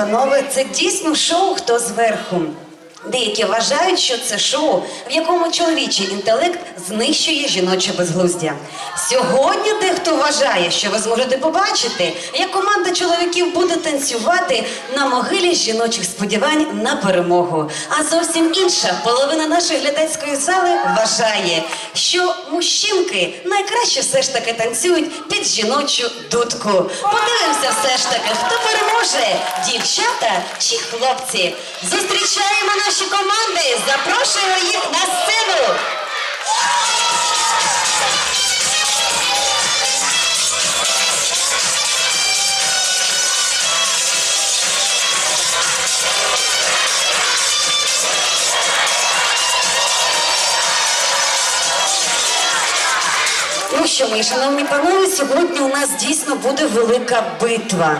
панове. Це дійсно шоу Хто зверху. Деякі вважають, що це шоу, в якому чоловічий інтелект знищує жіноче безглуздя. Сьогодні дехто вважає, що ви зможете побачити, як команда чоловіків буде танцювати на могилі жіночих сподівань на перемогу. А зовсім інша половина нашої глядацької зали вважає, що мужчинки найкраще все ж таки танцюють під жіночу дудку. Подивимося все ж таки, хто переможе, дівчата чи хлопці. Зустрічаємо наші що, мої шановні панове, сьогодні у нас дійсно буде велика битва.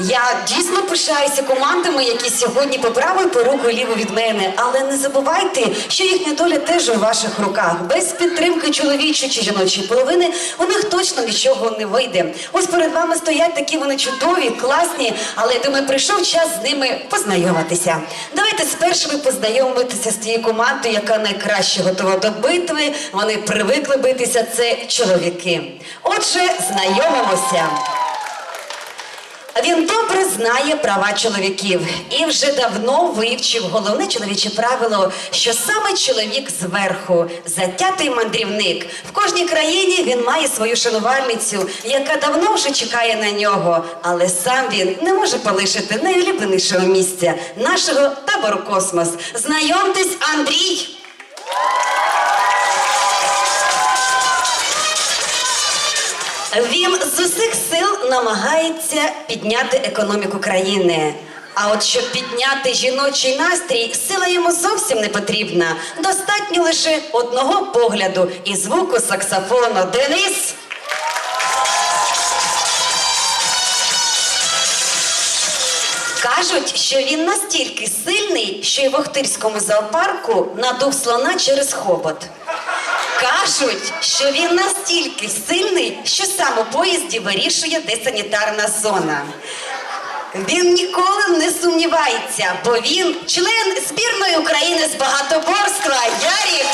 Я дійсно пишаюся командами, які сьогодні по праву і по руку ліво від мене. Але не забувайте, що їхня доля теж у ваших руках. Без підтримки чоловічої чи жіночої половини у них точно нічого не вийде. Ось перед вами стоять такі вони чудові, класні, але я думаю, прийшов час з ними познайомитися. Давайте спершу ви познайомитися з тією командою, яка найкраще готова до битви. Вони привикли битися. Це чоловіки. Отже, знайомимося. Він добре знає права чоловіків і вже давно вивчив головне чоловіче правило, що саме чоловік зверху, затятий мандрівник. В кожній країні він має свою шанувальницю, яка давно вже чекає на нього. Але сам він не може полишити найулюбленішого місця нашого табору космос. Знайомтесь, Андрій. Він з усіх сил намагається підняти економіку країни. А от щоб підняти жіночий настрій, сила йому зовсім не потрібна. Достатньо лише одного погляду і звуку саксофону. Денис. Кажуть, що він настільки сильний, що й в Охтирському зоопарку надув слона через хобот. Кажуть, що він настільки сильний, що сам у поїзді вирішує, де санітарна зона. Він ніколи не сумнівається, бо він член збірної України з багатоборства Ярік.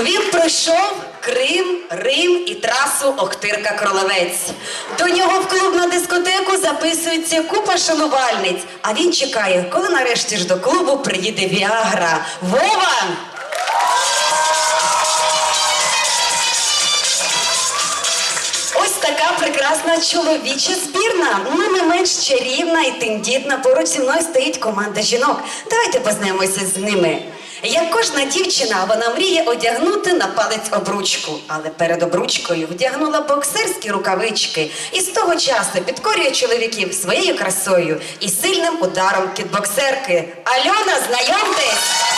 Він пройшов Крим, Рим і трасу Охтирка Кролевець. До нього в клуб на дискотеку записується купа шанувальниць. А він чекає, коли нарешті ж до клубу приїде Віагра. Вова! Ось така прекрасна чоловіча збірна. Ну не менш чарівна і тендітна. Поруч зі мною стоїть команда жінок. Давайте познайомимося з ними. Як кожна дівчина, вона мріє одягнути на палець обручку, але перед обручкою вдягнула боксерські рукавички і з того часу підкорює чоловіків своєю красою і сильним ударом кітбоксерки. Альона, знайомтесь!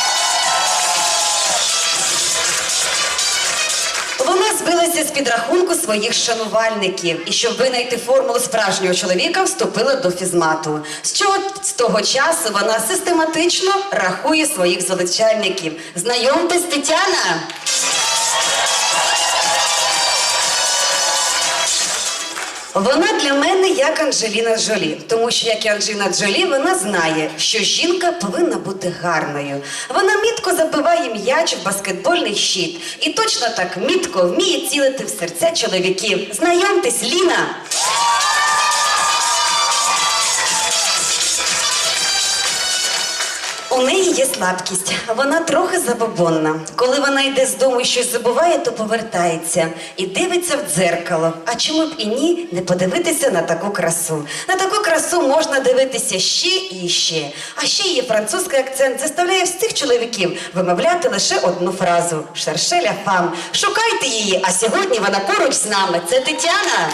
Вона збилася з підрахунку своїх шанувальників і щоб винайти формулу справжнього чоловіка, вступила до фізмату. З чого з того часу вона систематично рахує своїх залучальників. Знайомтесь, Тетяна. Вона для мене як Анджеліна Джолі, тому що як і Анджеліна Джолі, вона знає, що жінка повинна бути гарною. Вона мітко забиває м'яч в баскетбольний щит і точно так мітко вміє цілити в серця чоловіків. Знайомтесь, Ліна. У неї є слабкість, вона трохи забобонна. Коли вона йде з дому і щось забуває, то повертається і дивиться в дзеркало. А чому б і ні не подивитися на таку красу? На таку красу можна дивитися ще і ще. А ще її французький акцент заставляє всіх чоловіків вимовляти лише одну фразу Шершеля фам. Шукайте її, а сьогодні вона поруч з нами. Це Тетяна.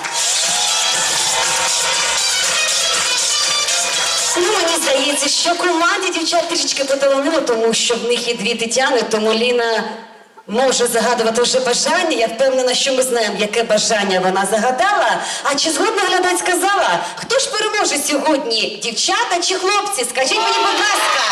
Здається, що команді дівчат трішечки поталанило, тому що в них є дві Тетяни, тому Ліна може загадувати вже бажання. Я впевнена, що ми знаємо, яке бажання вона загадала. А чи згодна глядацька сказала, хто ж переможе сьогодні? Дівчата чи хлопці? Скажіть мені, будь ласка.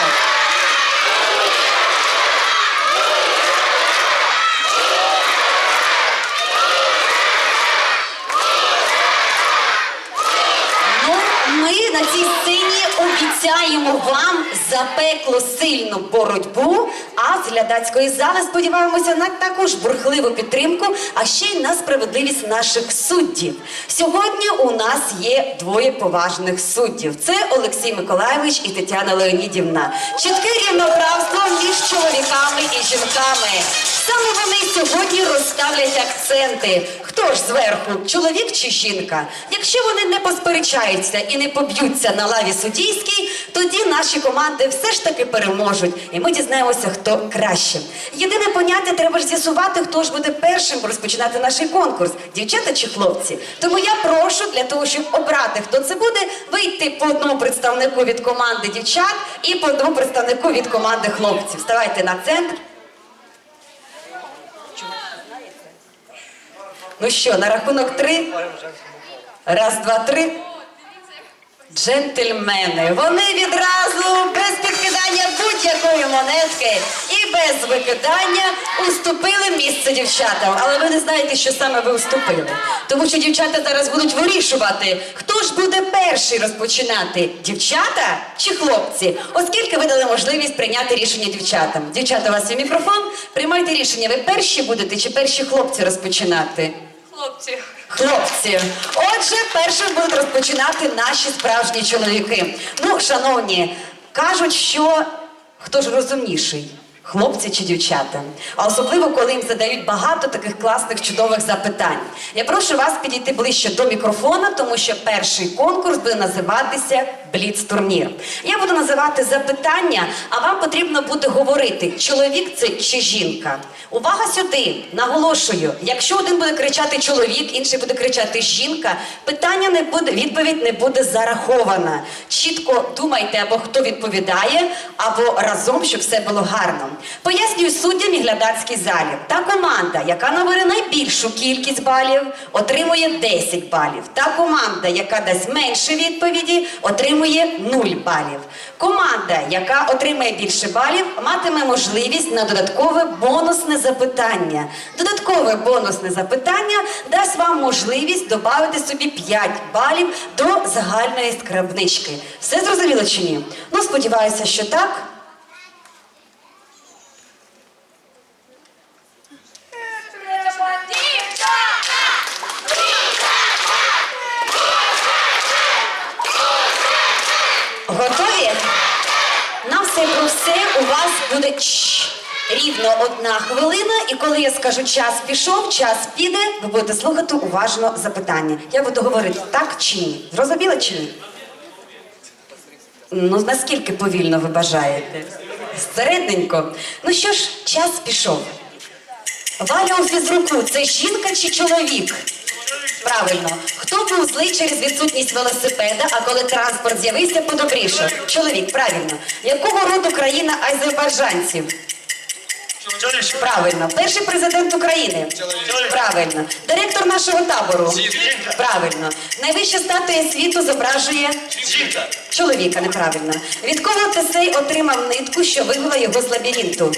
Обіцяємо вам запекло сильну боротьбу. А з глядацької зали сподіваємося на також бурхливу підтримку, а ще й на справедливість наших суддів. Сьогодні у нас є двоє поважних суддів: це Олексій Миколайович і Тетяна Леонідівна. Чітке рівноправство між чоловіками і жінками. Саме вони сьогодні розставлять акценти. Хто ж зверху, чоловік чи жінка? Якщо вони не посперечаються і не поб'ються на лаві суддійській, тоді наші команди все ж таки переможуть, і ми дізнаємося, хто краще. Єдине поняття треба ж з'ясувати, хто ж буде першим розпочинати наш конкурс, дівчата чи хлопці. Тому я прошу для того, щоб обрати, хто це буде, вийти по одному представнику від команди дівчат і по одному представнику від команди хлопців. Ставайте на центр. Ну що, на рахунок три? Раз, два, три. Джентльмени. Вони відразу монетки і без викидання уступили місце дівчатам. Але ви не знаєте, що саме ви уступили. Тому що дівчата зараз будуть вирішувати, хто ж буде перший розпочинати: дівчата чи хлопці, оскільки ви дали можливість прийняти рішення дівчатам. Дівчата, у вас є мікрофон. Приймайте рішення. Ви перші будете чи перші хлопці розпочинати? Хлопці, Хлопці, отже, першим будуть розпочинати наші справжні чоловіки. Ну, шановні, кажуть, що хто ж розумніший? Хлопці чи дівчата? А особливо, коли їм задають багато таких класних чудових запитань. Я прошу вас підійти ближче до мікрофона, тому що перший конкурс буде називатися Бліц-турнір. Я буду називати запитання, а вам потрібно буде говорити, чоловік це чи жінка. Увага сюди! Наголошую, якщо один буде кричати чоловік, інший буде кричати жінка, питання не буде, відповідь не буде зарахована. Чітко думайте, або хто відповідає, або разом, щоб все було гарно. Пояснюю суддям і глядацькій залі. Та команда, яка набере найбільшу кількість балів, отримує 10 балів. Та команда, яка дасть менше відповіді, отримує 0 балів. Команда, яка отримає більше балів, матиме можливість на додаткове бонусне запитання. Додаткове бонусне запитання дасть вам можливість додати собі 5 балів до загальної скарбнички. Все зрозуміло чи ні? Ну, сподіваюся, що так. Готові? На все про все у вас буде рівно одна хвилина, і коли я скажу час пішов, час піде, ви будете слухати уважно запитання. Я буду говорити так чи ні. Зрозуміло чи ні? Ну, наскільки повільно ви бажаєте? Середненько. Ну що ж, час пішов. Валя у фізруку це жінка чи чоловік? Правильно. Хто був злий через відсутність велосипеда, а коли транспорт з'явився, подобрішав? Чоловік, правильно. Якого роду країна азербайджанців? Чоловік. Правильно. Перший президент України? Правильно. Директор нашого табору? Жінка. Правильно. Найвища статуя світу зображує Жінка. чоловіка, неправильно. Від кого Тесей отримав нитку, що вивела його з лабіринту?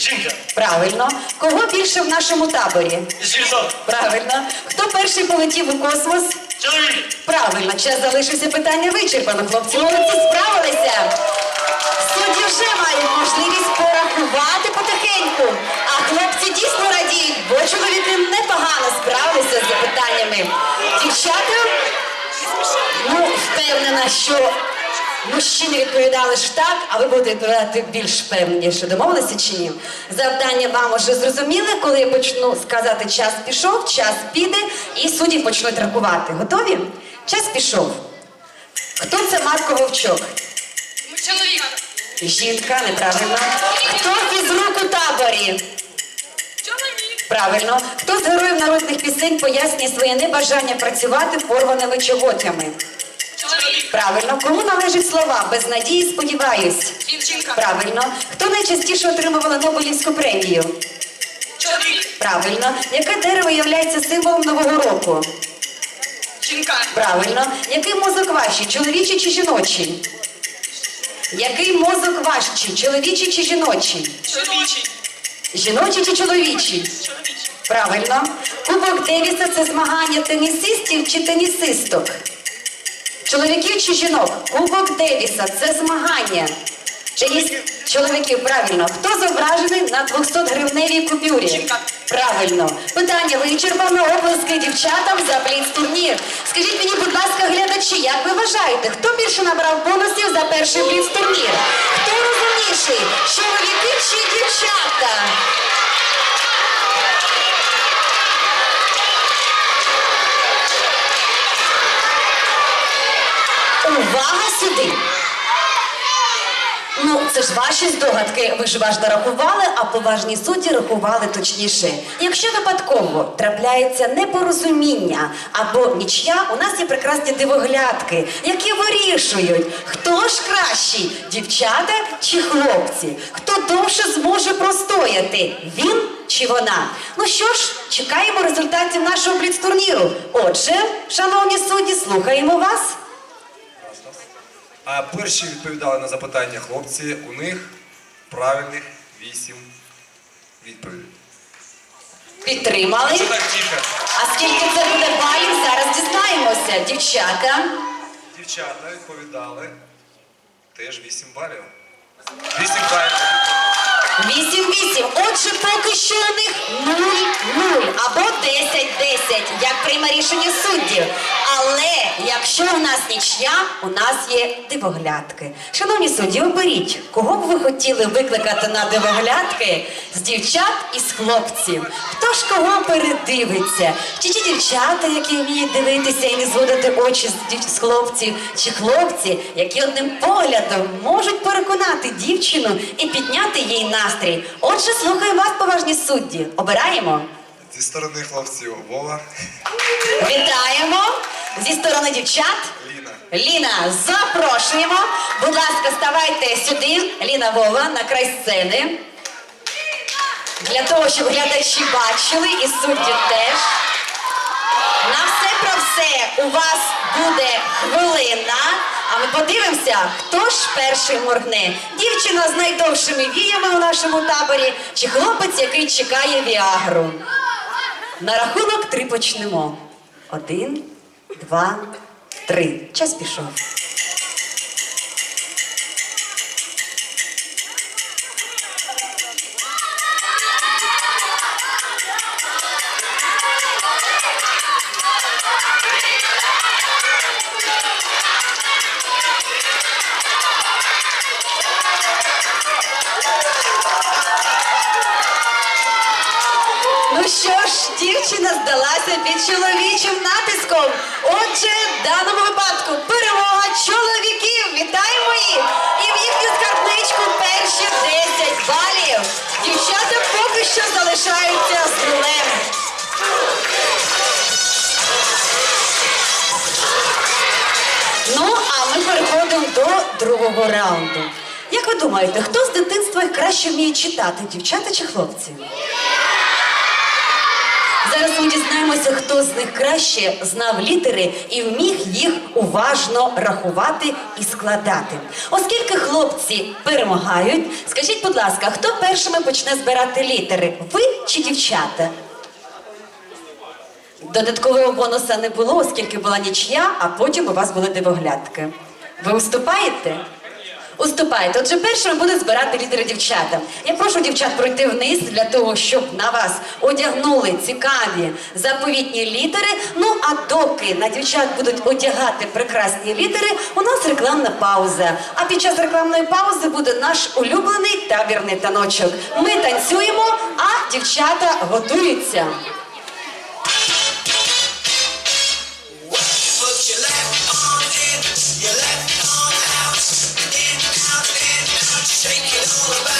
Жінка. Правильно. Кого більше в нашому таборі? Жінок. Правильно. Хто перший полетів у космос? Чоловік. Правильно, час залишився питання вичерпано. Хлопці молодці справилися. Судді вже мають можливість порахувати потихеньку. А хлопці дійсно радіють, бо чоловіки непогано справилися з запитаннями. Дівчата, ну, впевнена, що мужчини відповідали ж так, а ви будете відповідати більш впевненіше. Домовилися чи ні? Завдання вам уже зрозуміли, коли я почну сказати час пішов, час піде, і судді почнуть рахувати. Готові? Час пішов. Хто це Марко Вовчок? чоловік, Жінка, неправильно. Хто фізрук у таборі? чоловік, Правильно. Хто з героїв народних пісень пояснює своє небажання працювати порваними чоботями? Чоловік, Правильно. Кому належать слова? Без надії сподіваюсь. жінка, Правильно. Хто найчастіше отримувала Нобелівську премію? чоловік, Правильно. Яке дерево є символом Нового року? жінка, Правильно. Який мозок важчий, чоловічий чи жіночий? Який мозок важчий, чоловічий чи жіночий? чоловічий, Жіночий чи чоловічий? чоловічий, Правильно. Кубок Девіса це змагання тенісистів чи тенісисток? Чоловіків чи жінок? Кубок Девіса це змагання. Теніс чоловіків, правильно. Хто зображений на 200 гривневій купюрі? Правильно. Питання вичерпано. Оплески дівчатам за бліц-турнір. Скажіть мені, будь ласка, глядачі, як ви вважаєте, хто більше набрав бонусів за перший бліц-турнір? Хто розумніший? Чоловіки чи дівчата? Увага сюди! Ну, це ж ваші здогадки, ви ж важно рахували, а поважні судді рахували точніше. Якщо випадково трапляється непорозуміння або нічия, у нас є прекрасні дивоглядки, які вирішують, хто ж кращий, дівчата чи хлопці, хто довше зможе простояти, він чи вона. Ну що ж, чекаємо результатів нашого бліц-турніру. Отже, шановні судді, слухаємо вас. А перші відповідали на запитання хлопці. У них правильних вісім відповідей. Підтримали. Це так тихо. А скільки це буде балів, зараз дізнаємося. Дівчата. Дівчата відповідали теж вісім балів. Вісім відповідей. 8-8. Отже, поки що у них 0-0 або 10-10, як прийме рішення суддів. Але якщо у нас нічия, у нас є дивоглядки. Шановні судді, оберіть, кого б ви хотіли викликати на дивоглядки з дівчат і з хлопців? Хто ж кого передивиться? Чи ті дівчата, які вміють дивитися і не зводити очі з, хлопців, чи хлопці, які одним поглядом можуть переконати дівчину і підняти їй настрій? Отже, слухаємо вас, поважні судді. Обираємо. Зі сторони хлопців Вова, Вітаємо зі сторони дівчат. Ліна. Ліна, запрошуємо. Будь ласка, ставайте сюди, Ліна Вова, на край сцени. Для того, щоб глядачі бачили і судді теж. На все про все у вас буде хвилина. А ми подивимося, хто ж перший моргне. Дівчина з найдовшими віями у нашому таборі, чи хлопець, який чекає віагру. На рахунок три почнемо. Один, два, три. Час пішов. Дівчина здалася під чоловічим натиском. Отже, в даному випадку перемога чоловіків. Вітаємо їх! І в їхню скарбничку перші 10 балів. Дівчата поки що залишаються з нулем. Ну, а ми переходимо до другого раунду. Як ви думаєте, хто з дитинства краще вміє читати, дівчата чи хлопці? Зараз ми дізнаємося, хто з них краще знав літери і вміг їх уважно рахувати і складати. Оскільки хлопці перемагають, скажіть, будь ласка, хто першими почне збирати літери? Ви чи дівчата? Додаткового бонуса не було, оскільки була нічия, а потім у вас були дивоглядки. Ви уступаєте? Уступаєте. Отже, першими будуть збирати літери дівчата. Я прошу дівчат пройти вниз для того, щоб на вас одягнули цікаві заповітні літери. Ну а доки на дівчат будуть одягати прекрасні літери, у нас рекламна пауза. А під час рекламної паузи буде наш улюблений табірний таночок. Ми танцюємо, а дівчата готуються. All about.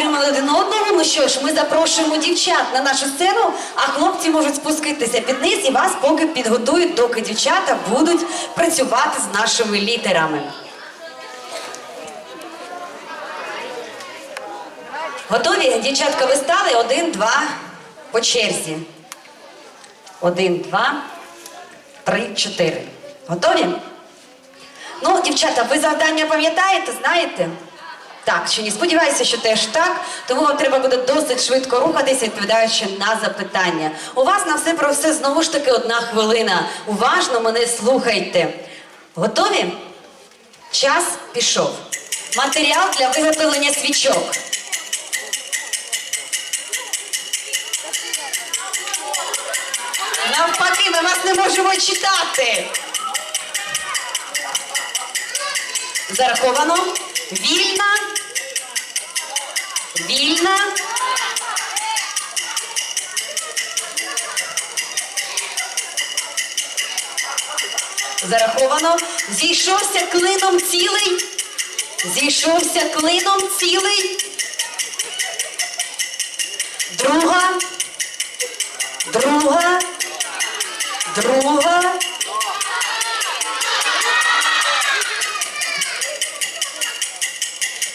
Підтримали один одного. Ну що ж, ми запрошуємо дівчат на нашу сцену, а хлопці можуть спуститися під низ і вас поки підготують, доки дівчата будуть працювати з нашими літерами. Готові? Дівчатка, ви стали? Один, два, по черзі. Один, два, три, чотири. Готові? Ну, дівчата, ви завдання пам'ятаєте, знаєте? Так, чи ні? Сподіваюся, що теж так. Тому вам треба буде досить швидко рухатися, відповідаючи на запитання. У вас на все про все знову ж таки одна хвилина. Уважно мене слухайте. Готові? Час пішов. Матеріал для виготовлення свічок. Навпаки, ми вас не можемо читати. Зараховано. Вільна. Вільна. Зараховано. Зійшовся клином цілий. Зійшовся клином цілий. Друга. Друга. Друга.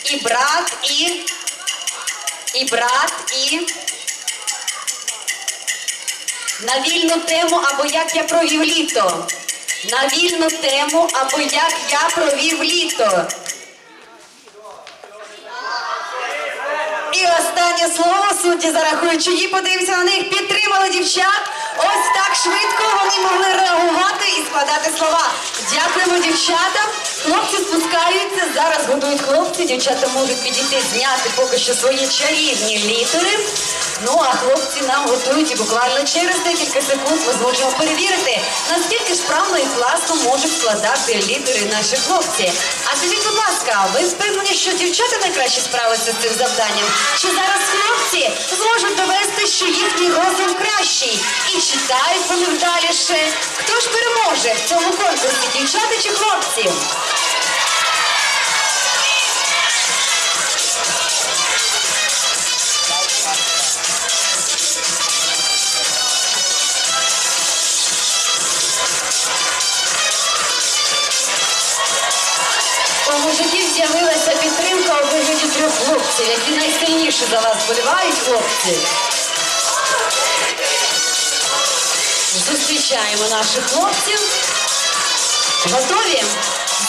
І брат, і. І брат, і. На вільну тему або як я провів літо. На вільну тему або як я провів літо. І останнє слово судді зарахують чиї, подивимося на них, підтримали дівчат. Ось так швидко вони могли реагувати і складати слова. Дякуємо дівчатам. Хлопці спускаються, зараз готують хлопці. Дівчата можуть підійти зняти поки що свої чарівні літери. Ну а хлопці нам готують і буквально через декілька секунд ми зможемо перевірити, наскільки ж правно і класно можуть складати літери наші хлопці. А скажіть, будь ласка, ви впевнені, що дівчата найкраще справляться з цим завданням? Чи зараз хлопці зможуть довести, що їхній розум кращий? І читають вони вдаліше? Хто ж переможе в цьому конкурсі, дівчата чи хлопці? Трьох хлопців, які найсильніше за вас вболівають, хлопці. Зустрічаємо наших хлопців. Готові?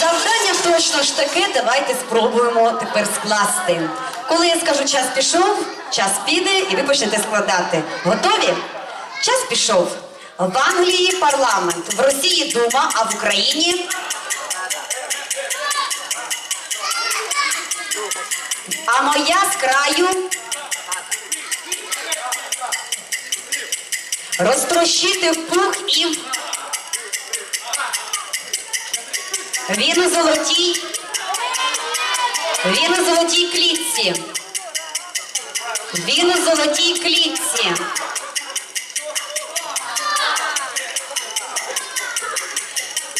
Завдання точно ж таке, давайте спробуємо тепер скласти. Коли я скажу час пішов, час піде і ви почнете складати. Готові? Час пішов. В Англії парламент, в Росії Дума, а в Україні А моя з краю розтрощити в пух і. Він у золотій. Він у золотій клітці. Він у золотій клітці.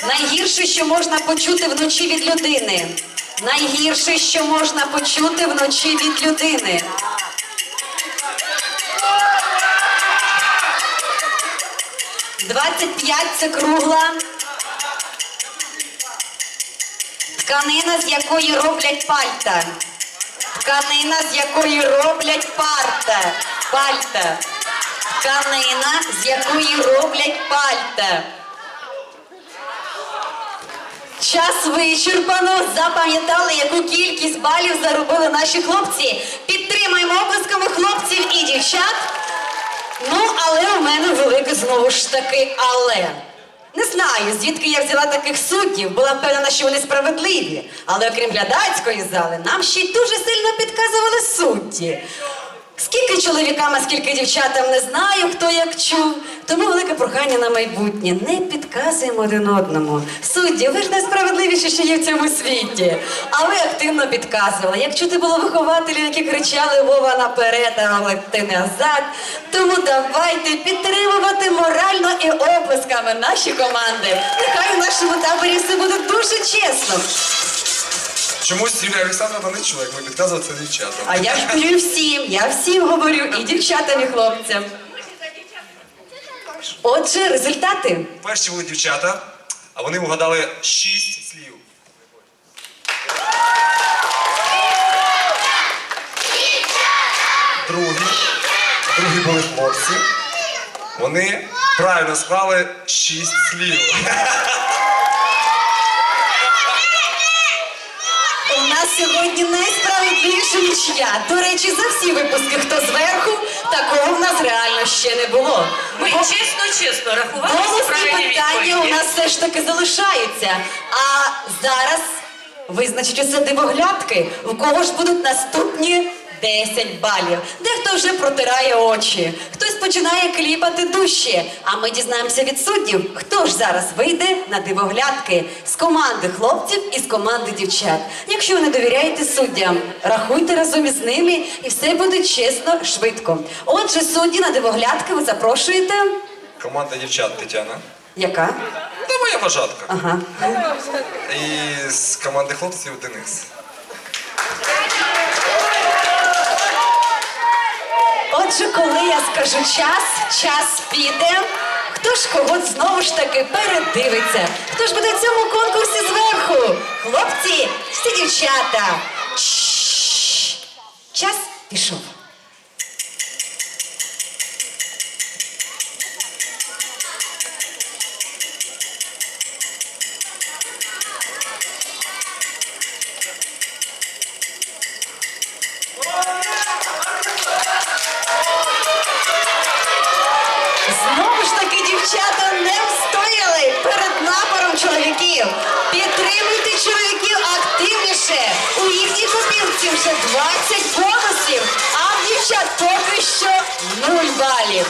Найгірше, що можна почути вночі від людини. Найгірше, що можна почути вночі від людини. Двадцять п'ять це кругла. Тканина, з якої роблять пальта. Тканина, з якої роблять парта. Пальта. Тканина, з якої роблять пальта. Час вичерпано. Запам'ятали, яку кількість балів заробили наші хлопці. Підтримаємо оплесками хлопців і дівчат. Ну, але у мене велике знову ж таки але. Не знаю, звідки я взяла таких суддів, була впевнена, що вони справедливі. Але окрім глядацької зали, нам ще й дуже сильно підказували судді. Скільки чоловікам, а скільки дівчатам не знаю, хто як чув. Тому велике прохання на майбутнє. Не підказуємо один одному. Судді, ви ж найсправедливіші, що є в цьому світі. А ви активно підказували. Як чути було вихователів, які кричали Вова наперед, а ти назад. Тому давайте підтримувати морально і оплесками наші команди. Нехай у нашому таборі все буде дуже чесно. Чомусь Юлія Олександровна не чує, як ми підказували це дівчатам. А я ж кажу всім, я всім говорю, і дівчатам, і хлопцям. Отже, результати. Перші були дівчата, а вони вгадали шість слів. Другі, другі були хлопці. Вони правильно склали шість слів. Сьогодні найсправедливіша нічия. До речі, за всі випуски, хто зверху, такого в нас реально ще не було. Ми Бо- чесно-чесно рахували Голосні питання у нас все ж таки залишаються. А зараз визначить усе дивоглядки, в кого ж будуть наступні 10 балів. Дехто вже протирає очі, хтось починає кліпати душі. А ми дізнаємося від суддів, хто ж зараз вийде на дивоглядки з команди хлопців і з команди дівчат. Якщо ви не довіряєте суддям, рахуйте разом із ними і все буде чесно, швидко. Отже, судді на дивоглядки ви запрошуєте. Команда дівчат Тетяна. Яка? Та моя вожатка. Ага. І з команди хлопців Денис. Отже, коли я скажу час, час піде. Хто ж кого знову ж таки передивиться? Хто ж буде в цьому конкурсі зверху? Хлопці всі дівчата? Час пішов. Копілці вже 20 бонусів, а в дівчат поки що 0 балів.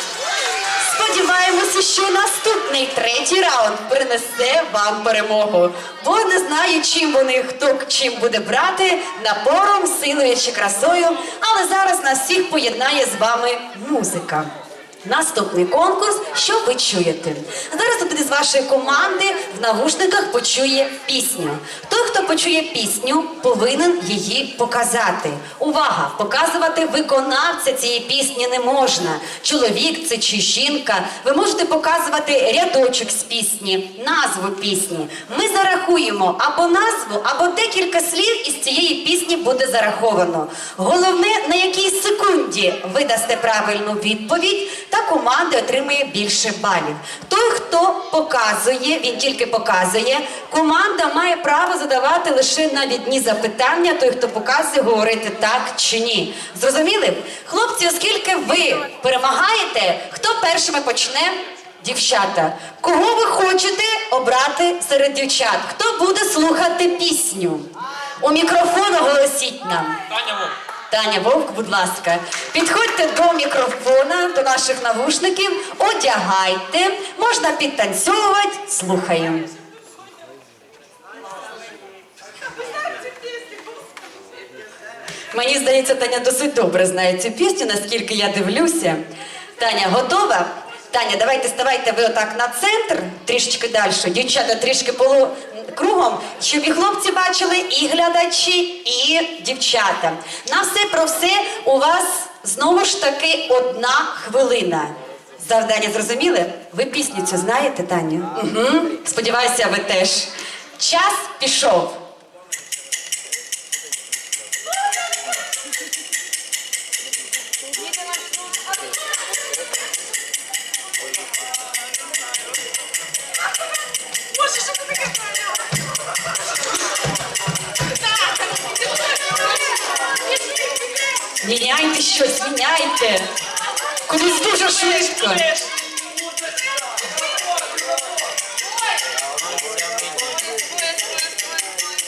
Сподіваємося, що наступний третій раунд принесе вам перемогу. Бо не знаю, чим вони хто чим буде брати, напором, силою чи красою. Але зараз нас всіх поєднає з вами музика. Наступний конкурс, що ви чуєте? Зараз один із вашої команди в навушниках почує пісню. Той, хто почує пісню, повинен її показати. Увага! Показувати виконавця цієї пісні не можна. Чоловік це чи жінка. Ви можете показувати рядочок з пісні, назву пісні. Ми зарахуємо або назву, або декілька слів із цієї пісні буде зараховано. Головне, на якій секунді ви дасте правильну відповідь, та команда отримує більше балів. Той, хто показує, він тільки показує. Команда має право задавати лише навідні запитання. Той, хто показує, говорити так чи ні. Зрозуміли? Хлопці, оскільки ви перемагаєте, хто першими почне? Дівчата, кого ви хочете обрати серед дівчат? Хто буде слухати пісню? У мікрофон оголосіть нам. Таня. Таня Вовк, будь ласка, підходьте до мікрофона, до наших навушників, одягайте, можна підтанцьовувати, слухаємо. Мені здається, Таня досить добре знає цю пісню, наскільки я дивлюся. Таня, готова? Таня, давайте ставайте ви отак на центр, трішечки далі. Дівчата трішки полу кругом, щоб і хлопці бачили, і глядачі, і дівчата. На все про все у вас знову ж таки одна хвилина. Завдання зрозуміли? Ви пісню цю знаєте, Таню? Угу. Сподіваюся, ви теж. Час пішов. Міняйте щось, міняйте. Кудись дуже швидко.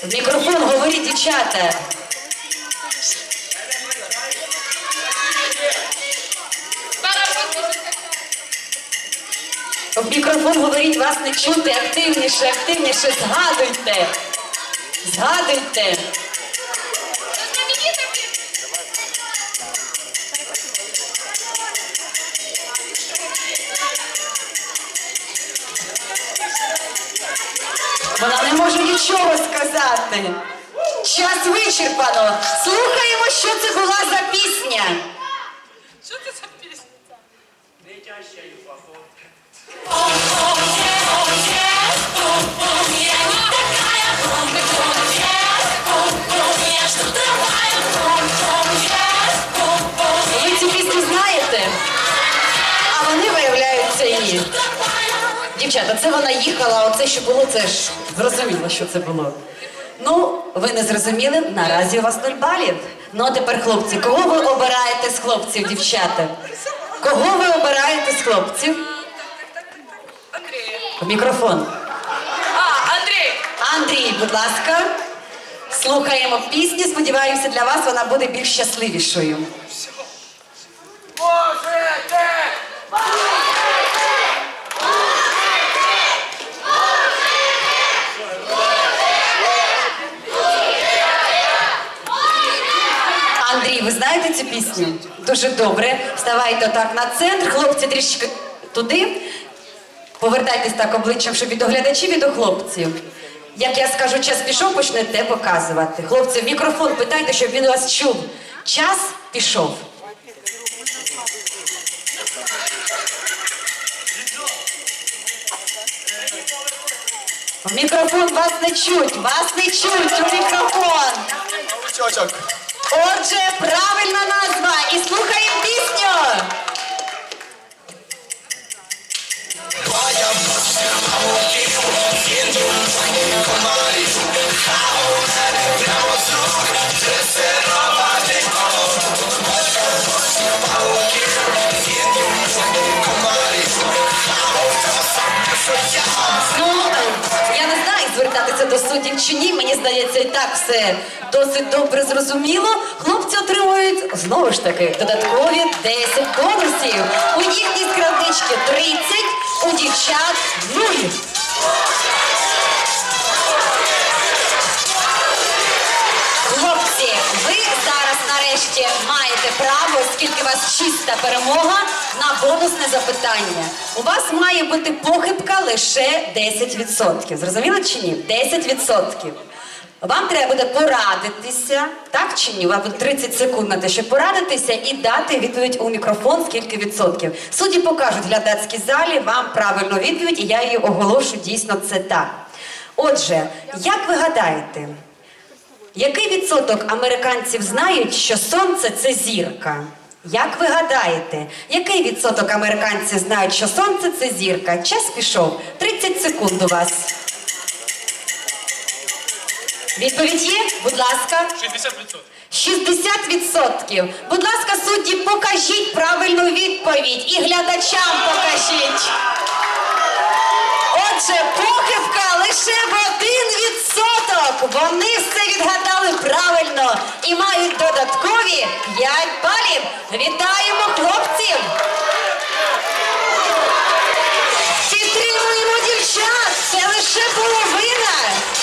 В мікрофон говоріть, дівчата. В мікрофон говоріть, вас не чути. Активніше, активніше. Згадуйте. Згадуйте. Вона не може нічого сказати. Час вичерпано. Слухаємо, що це була за пісня. Дівчата, це вона їхала, оце що було, це ж зрозуміло, що це було. Ну, ви не зрозуміли, наразі у вас нуль балів. Ну а тепер, хлопці, кого ви обираєте з хлопців, дівчата? Кого ви обираєте з хлопців? Андрій. В мікрофон. А, Андрій. Андрій, будь ласка, слухаємо пісню. Сподіваюся, для вас вона буде більш щасливішою. Андрій, ви знаєте цю пісню? Дуже добре. Вставайте так на центр, хлопці трішки туди. Повертайтесь так обличчям, щоб від оглядачів і до хлопців. Як я скажу, час пішов, почнете показувати. Хлопці, мікрофон питайте, щоб він вас чув. Час пішов. Мікрофон вас не чуть, вас не чуть у мікрофон. Отже, правильна назва. І слухаємо пісню. Ну, звертатися до суддів чи ні. Мені здається, і так все досить добре зрозуміло. Хлопці отримують знову ж таки додаткові 10 бонусів. У їхній скравнички 30, у дівчат 0. Нарешті маєте право, оскільки у вас чиста перемога, на бонусне запитання. У вас має бути похибка лише 10%. Зрозуміли чи ні? 10%. Вам треба буде порадитися, так чи ні? Буде 30 секунд на те, щоб порадитися і дати відповідь у мікрофон, скільки відсотків. Судді покажуть в глядацькій залі вам правильну відповідь, і я її оголошу дійсно це так. Отже, як ви гадаєте, який відсоток американців знають, що сонце це зірка? Як ви гадаєте, який відсоток американців знають, що сонце це зірка? Час пішов. 30 секунд у вас. Відповідь є? Будь ласка. 60%. 60%. Будь ласка, судді, покажіть правильну відповідь і глядачам покажіть. Отже, покивка лише в один відсоток. Вони все відгадали правильно і мають додаткові 5 балів. Вітаємо хлопців! Підтримуємо дівчат! Це лише половина.